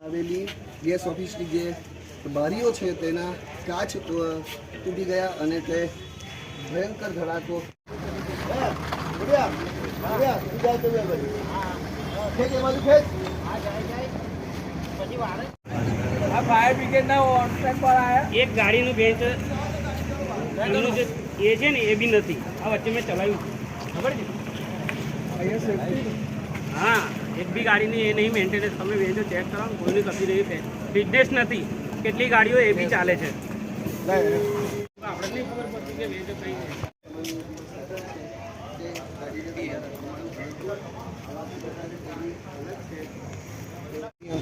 આવેલી ગેસ ઓફિસની જે બારીઓ છે તેના કાચ તૂટી ગયા અને તે ભયંકર ધડાકો. એક ગાડીનું બેન્ચ એમનું જે એ છે ને એ બી નથી. આ વચ્ચે મેં ચલાવ્યું. ખબર છે? હા એક બી ગાડીની એ નહીં મેન્ટેનન્સ તમે વેજો ચેક કરો ને કોઈની રહી છે. ફિટનેસ નથી. કેટલી ગાડીઓ એ બી ચાલે છે. આપણે નહીં ખબર પડતી કે વેજો કઈ છે.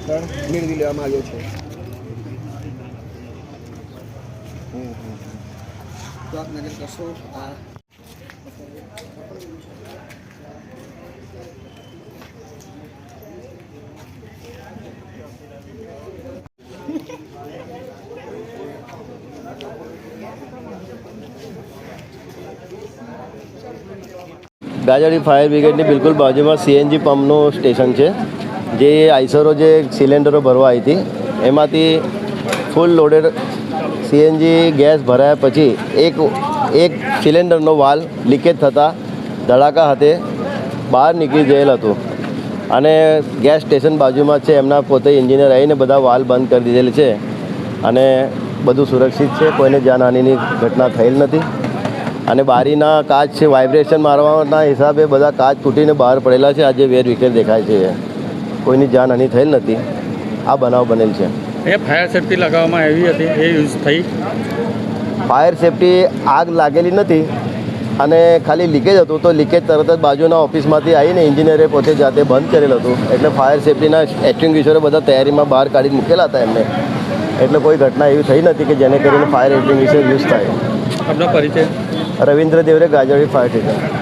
નિયંત્રણ મેળવી લેવામાં આવ્યો છે. તો ફાયર બ્રિગેડની બિલકુલ બાજુમાં સીએનજી પંપનું સ્ટેશન છે જે આઈસરો જે સિલિન્ડરો ભરવા આવી હતી, એમાંથી ફૂલ લોડેડ સીએનજી ગેસ ભરાયા પછી એક એક સિલિન્ડરનો વાલ લીકેજ થતાં ધડાકા હાથે બહાર નીકળી ગયેલ હતું. અને ગેસ સ્ટેશન બાજુમાં છે, એમના પોતે એન્જિનિયર આવીને બધા વાલ બંધ કરી દીધેલ છે. અને બધું સુરક્ષિત છે, કોઈને જાનહાનિની ઘટના થયેલ નથી. અને બારીના કાચ છે વાઇબ્રેશન મારવાના હિસાબે બધા કાચ તૂટીને બહાર પડેલા છે. આજે વેર વિખેર દેખાય છે. કોઈની જાનહાનિ થયેલ નથી. આ બનાવ બનેલ છે. એ ફાયર સેફટી લગાવવામાં આવી હતી એ યુઝ થઈ. ફાયર સેફટી આગ લાગેલી નથી અને ખાલી લીકેજ હતું તો લીકેજ તરત જ બાજુના ઓફિસમાંથી આવીને એન્જિનિયરે પોતે જાતે બંધ કરેલ હતું. એટલે ફાયર સેફટીના એક્સ્ટિંગ્વિશરો બધા તૈયારીમાં બહાર કાઢી મૂકેલા હતા એમને. એટલે કોઈ ઘટના એવી થઈ નથી કે જેને કરીને ફાયર એક્સ્ટિંગ્વિશર યુઝ થાય. આપનો પરિચય? Ravindra Devare Gajari fire station